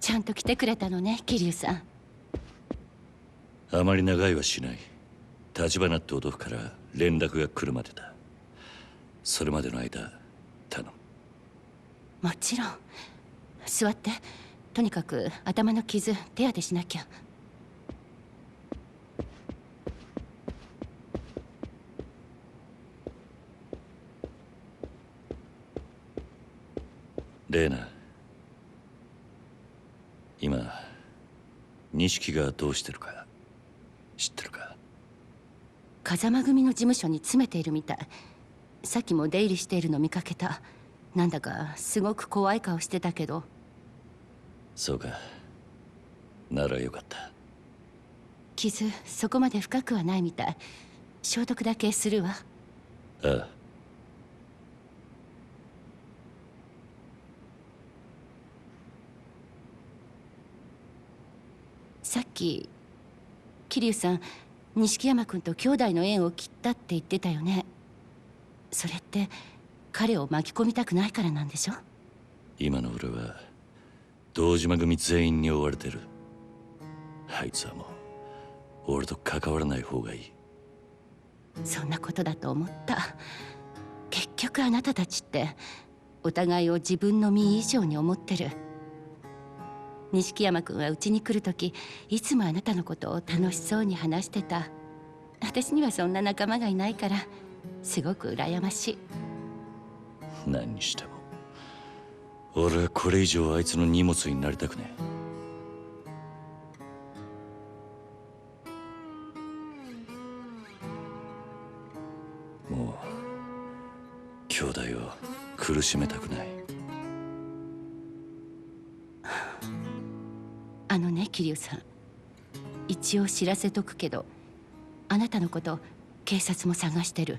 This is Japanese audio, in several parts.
ちゃんと来てくれたのね桐生さん。あまり長いはしない。立花って男から連絡が来るまでだ。それまでの間頼む。もちろん。座って。とにかく頭の傷手当てしなきゃレーナ今錦がどうしてるか知ってるか風間組の事務所に詰めているみたい。さっきも出入りしているの見かけた。なんだかすごく怖い顔してたけど。そうか。ならよかった。傷そこまで深くはないみたい。消毒だけするわ。ああさっき桐生さん錦山君と兄弟の縁を切ったって言ってたよね。それって彼を巻き込みたくないからなんでしょ？今の俺は堂島組全員に追われてる。あいつはもう俺と関わらない方がいい。そんなことだと思った。結局あなたたちってお互いを自分の身以上に思ってる錦山君はうちに来る時いつもあなたのことを楽しそうに話してた。私にはそんな仲間がいないからすごく羨ましい。何にしても。俺はこれ以上あいつの荷物になりたくねえ。もう兄弟を苦しめたくない。桐生さん。一応知らせとくけどあなたのこと警察も探してる。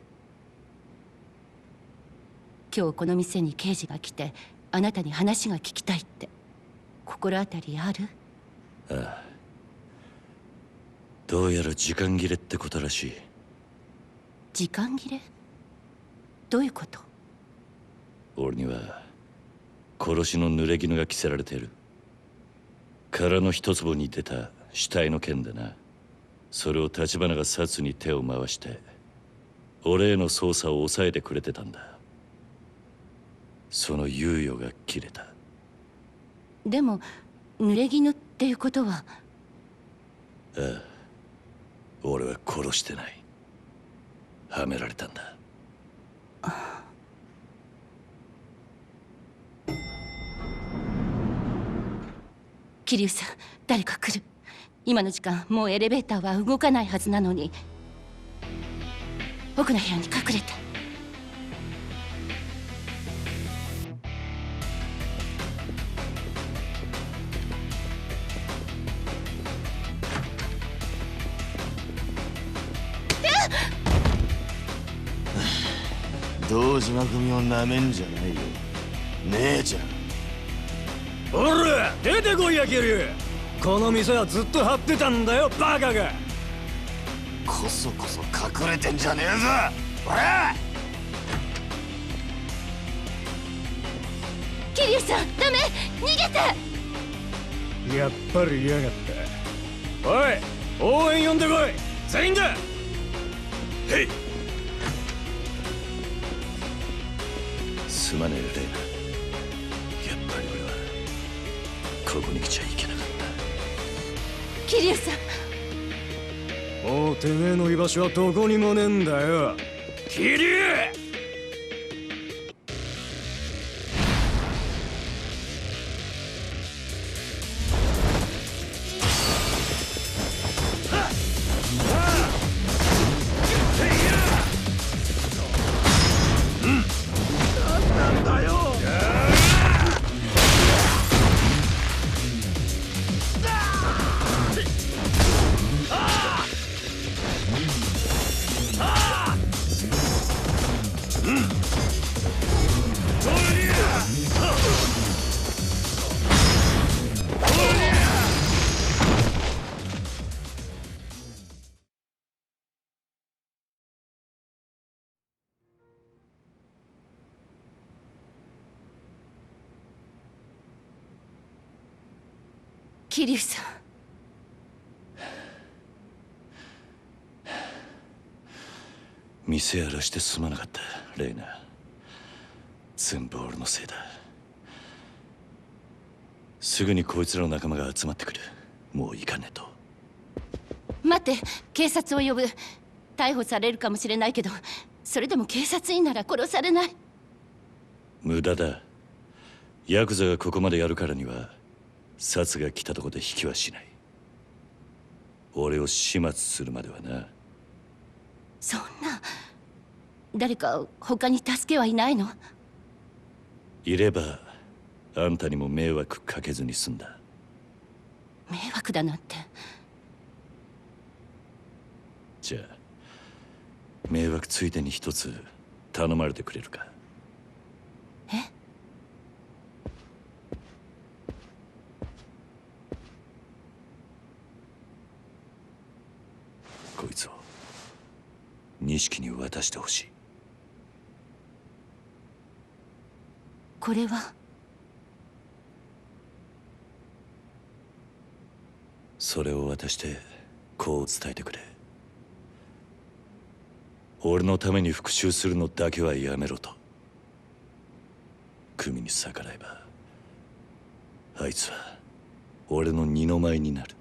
今日この店に刑事が来てあなたに話が聞きたいって。心当たりある？ああ。どうやら時間切れってことらしい。時間切れ？どういうこと？俺には殺しの濡れ衣が着せられてる殻の一坪に出た死体の件でな。それを立花が殺に手を回して俺への捜査を抑えてくれてたんだ。その猶予が切れた。でも濡れ衣っていうことは？ああ。俺は殺してない。はめられたんだ桐生さん誰か来る。今の時間もうエレベーターは動かないはずなのに。奥の部屋に隠れて堂島組をなめんじゃないよ。姉ちゃん。おら出てこいやキリこの店はずっと張ってたんだよバカが。こそこそ隠れてんじゃねえぞ。おら。桐生さんダメ逃げて。やっぱり嫌がった。おい応援呼んでこい。全員だ。へい。すまねえレイここに来ちゃいけなかった。桐生さん。もうてめえの居場所はどこにもねえんだよ。キリ桐生さん。店荒らしてすまなかったレイナ。全部俺のせいだ。すぐにこいつらの仲間が集まってくる。もう行かねえと。待って警察を呼ぶ。逮捕されるかもしれないけどそれでも警察員なら殺されない。無駄だ。ヤクザがここまでやるからには殺が来たとこで引きはしない。俺を始末するまではな。そんな。誰か他に助けはいないの？いればあんたにも迷惑かけずに済んだ。迷惑だなんて。じゃあ迷惑ついでに一つ頼まれてくれるかえこいつを錦に渡してほしい。これは？それを渡してこう伝えてくれ。俺のために復讐するのだけはやめろと。組に逆らえばあいつは俺の二の舞になる。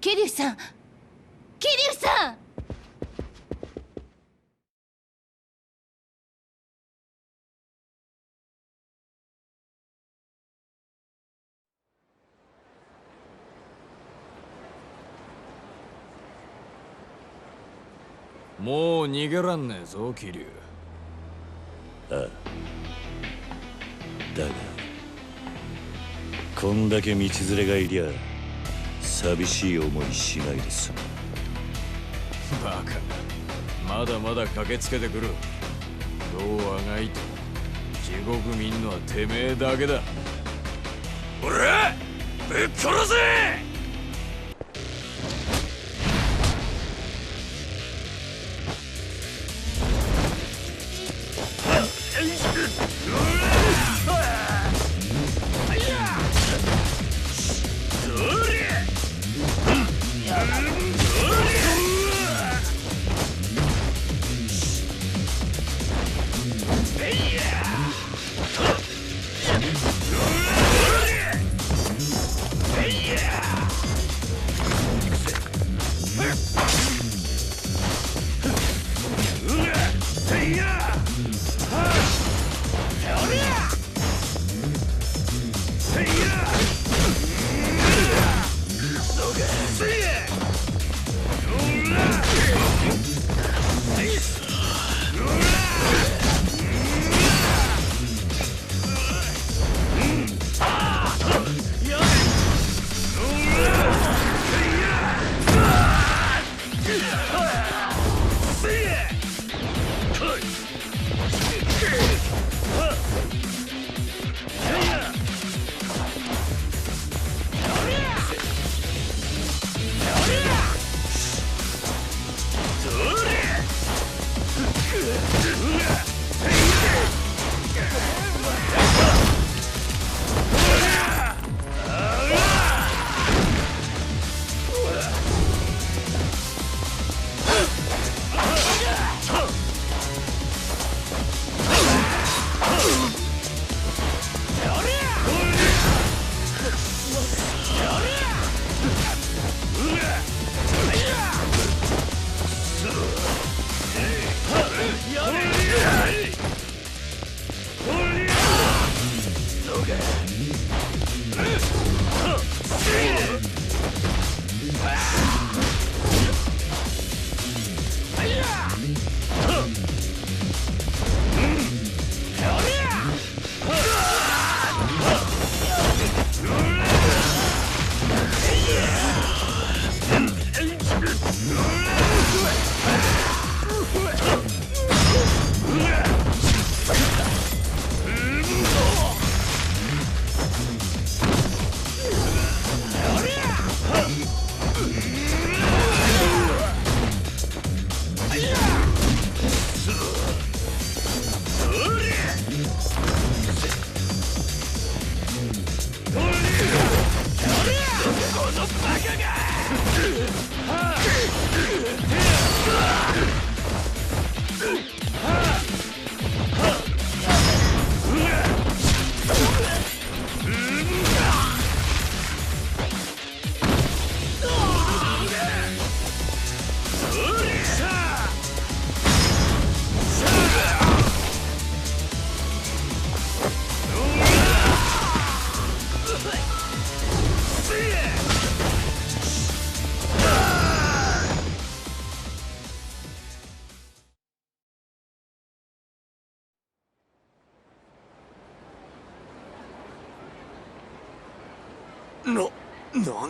桐生さん！桐生さんもう逃げらんねえぞ桐生。だがこんだけ道連れがいりゃ寂しい思いしないで済むバカ。まだまだ駆けつけてくる。どうあがいても地獄見んのはてめえだけだ。俺ぶっ殺せ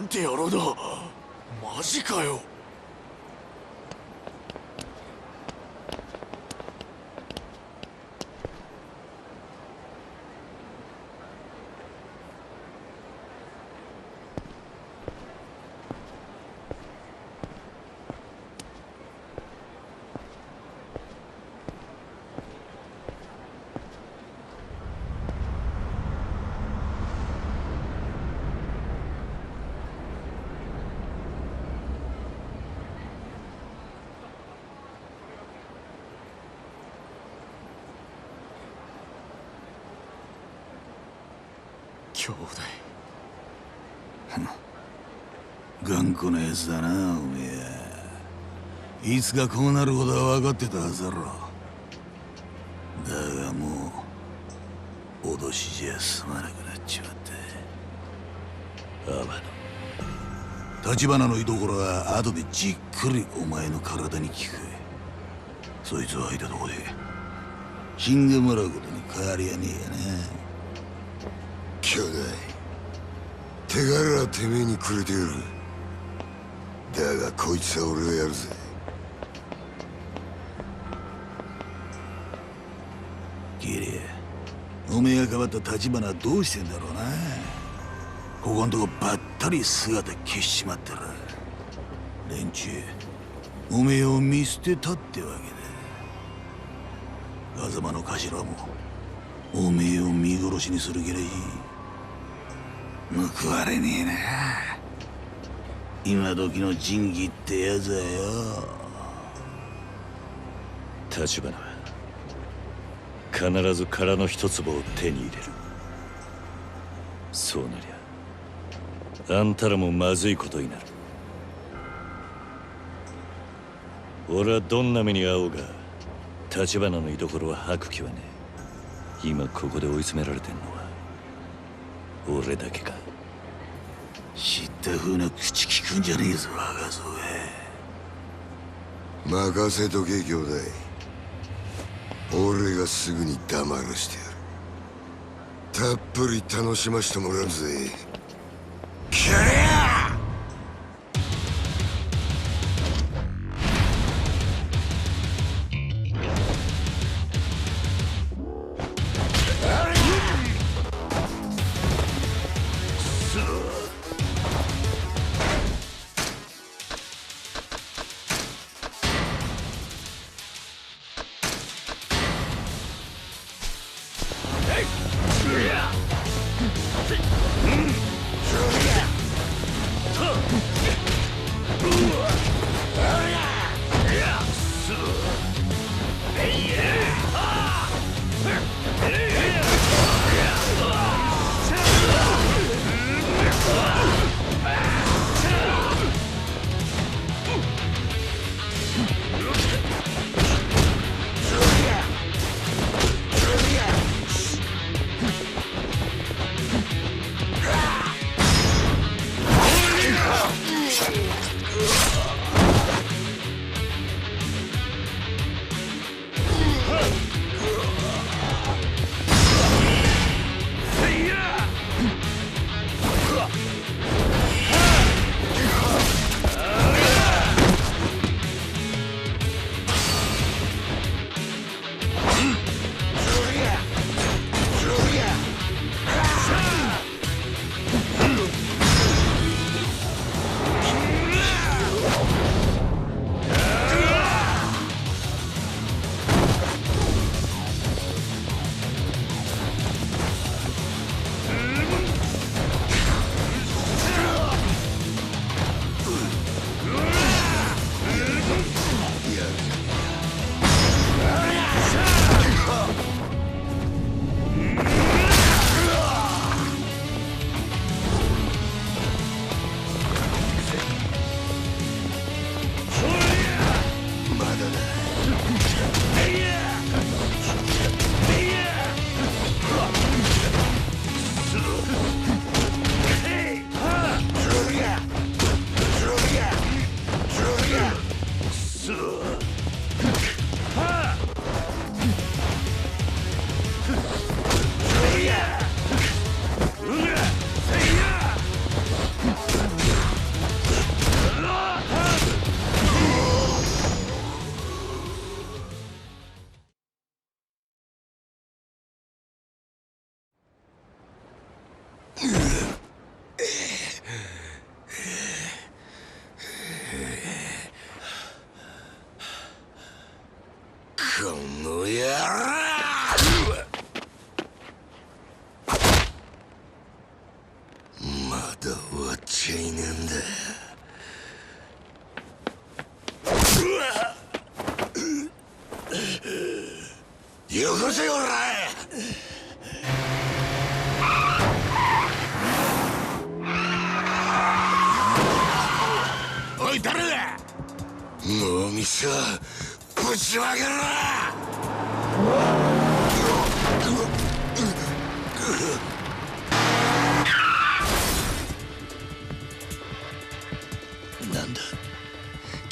なんて野郎だ。マジかよ。兄弟頑固なやつだなおめえ。いつかこうなることは分かってたはずだろ。だがもう脅しじゃ済まなくなっちまった天野立花の居所は後でじっくりお前の体に効く。そいつを吐いたとこで死んでもらうことに変わりはねえやな。兄弟手柄はてめえにくれてやる。だがこいつは俺がやるぜ。キリおめえが変わった立花はどうしてんだろうな。ここんとこばったり姿消しちまったら連中おめえを見捨てたってわけだ。風間の頭もおめえを見殺しにする気らい。報われねえな。今時の仁義ってやつはよ。立花は必ず殻の一粒を手に入れる。そうなりゃあんたらもまずいことになる。俺はどんな目に遭おうが立花の居所は吐く気はねえ。今ここで追い詰められてんのは俺だけか。知った風な口聞くんじゃねえぞ若造任せとけ兄弟。俺がすぐに黙らしてやる。たっぷり楽しましてもらうぜ。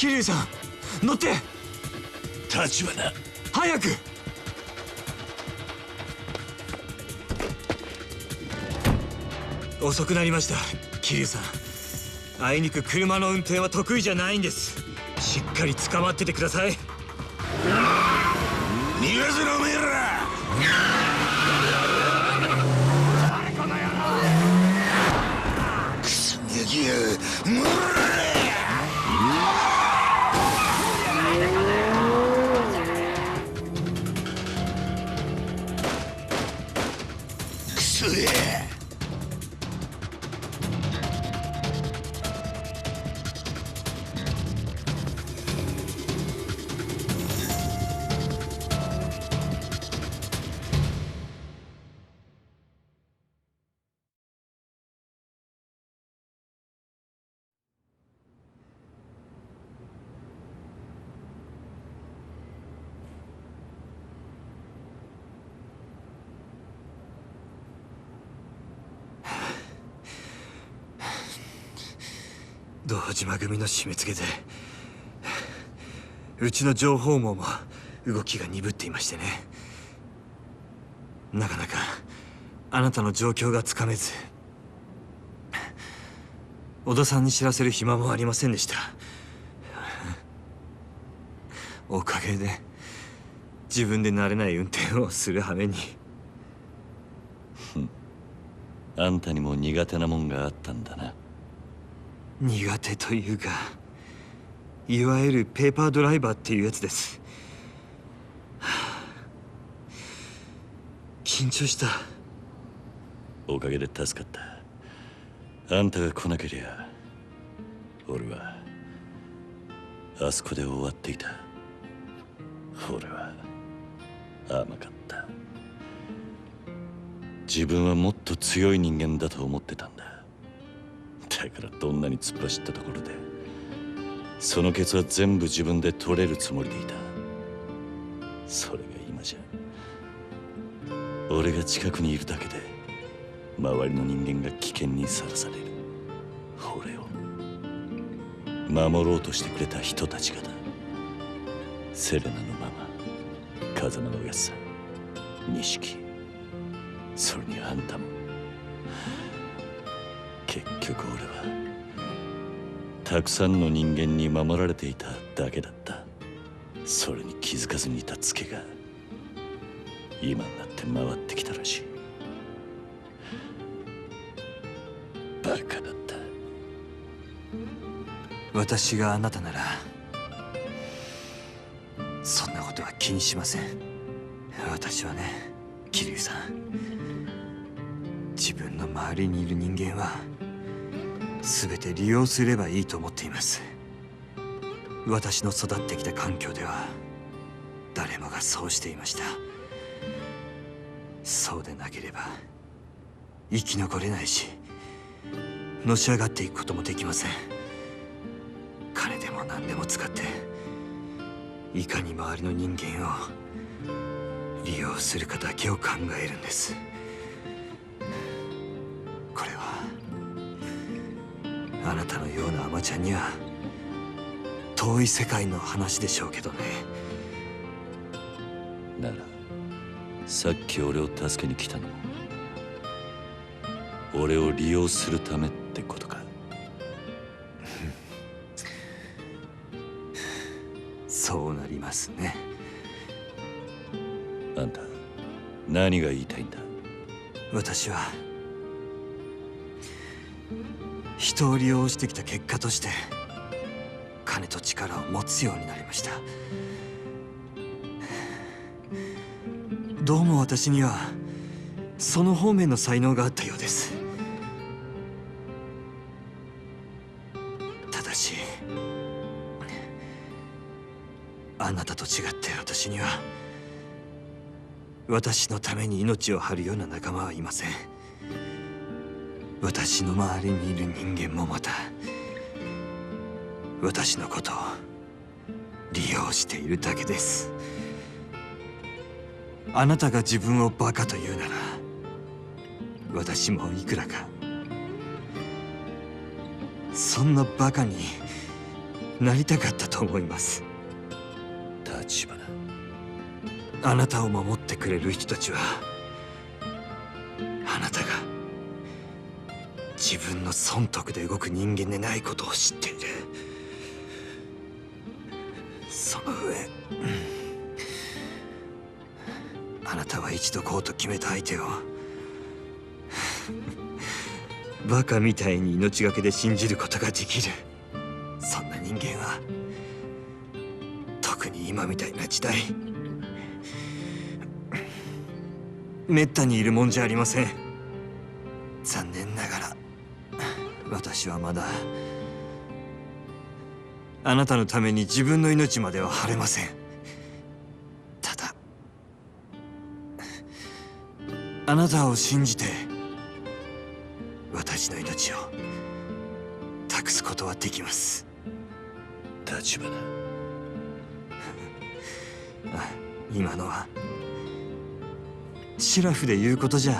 桐生さん乗って。立花。早く。遅くなりました桐生さん。あいにく車の運転は得意じゃないんです。しっかり捕まっててください堂島組の締め付けでうちの情報網も動きが鈍っていましてね。なかなかあなたの状況がつかめず小田さんに知らせる暇もありませんでした。おかげで自分で慣れない運転をする羽目に。あんたにも苦手なもんがあったんだな。苦手というかいわゆるペーパードライバーっていうやつです。はあ緊張した。おかげで助かった。あんたが来なけりゃ俺はあそこで終わっていた。俺は甘かった。自分はもっと強い人間だと思ってたんだ。からどんなに突っ走ったところでそのケツは全部自分で取れるつもりでいた。それが今じゃ俺が近くにいるだけで周りの人間が危険にさらされる。俺を守ろうとしてくれた人たちがだ。セレナのママ風間のおやっさん錦それにあんたも。結局俺はたくさんの人間に守られていただけだった。それに気づかずにいたツケが今になって回ってきたらしい。バカだった。私があなたならそんなことは気にしません。私はね桐生さん。自分の周りにいる人間は全て利用すればいいと思っています。私の育ってきた環境では誰もがそうしていました。そうでなければ生き残れないしのし上がっていくこともできません。金でも何でも使っていかに周りの人間を利用するかだけを考えるんです。あなたのようなアマちゃんには遠い世界の話でしょうけどね。ならさっき俺を助けに来たのも俺を利用するためってことか。そうなりますね。あんた何が言いたいんだ？私は人を利用してきた結果として金と力を持つようになりました。どうも私にはその方面の才能があったようです。ただしあなたと違って私には私のために命を張るような仲間はいません。私の周りにいる人間もまた私のことを利用しているだけです。あなたが自分をバカと言うなら私もいくらかそんなバカになりたかったと思います。立花。あなたを守ってくれる人たちはあなたが自分の損得で動く人間でないことを知っている。その上あなたは一度こうと決めた相手をバカみたいに命がけで信じることができる。そんな人間は特に今みたいな時代めったにいるもんじゃありません。私はまだあなたのために自分の命までは張れません。ただあなたを信じて私の命を託すことはできます。立花。あ今のはシラフで言うことじゃ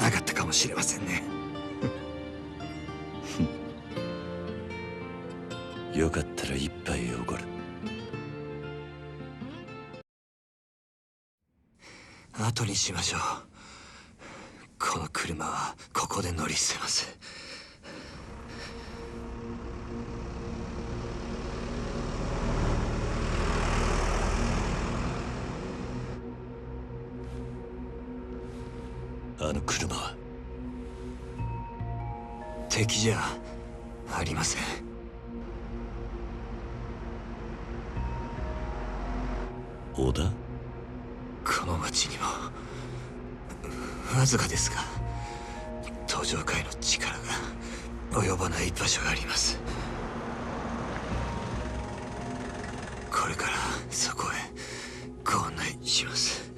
なかったかもしれませんねよかったら一杯おごる。後にしましょう。この車はここで乗り捨てます。あの車は？敵じゃずかですが登場界の力が及ばない場所があります。これからそこへご案内します。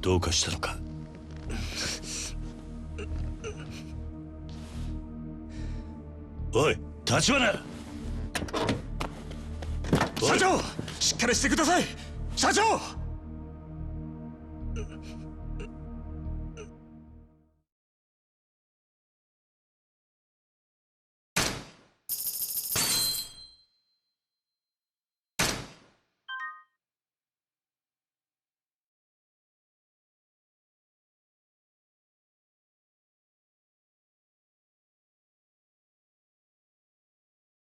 どうかしたのか？おい立花！社長！しっかりしてください！社長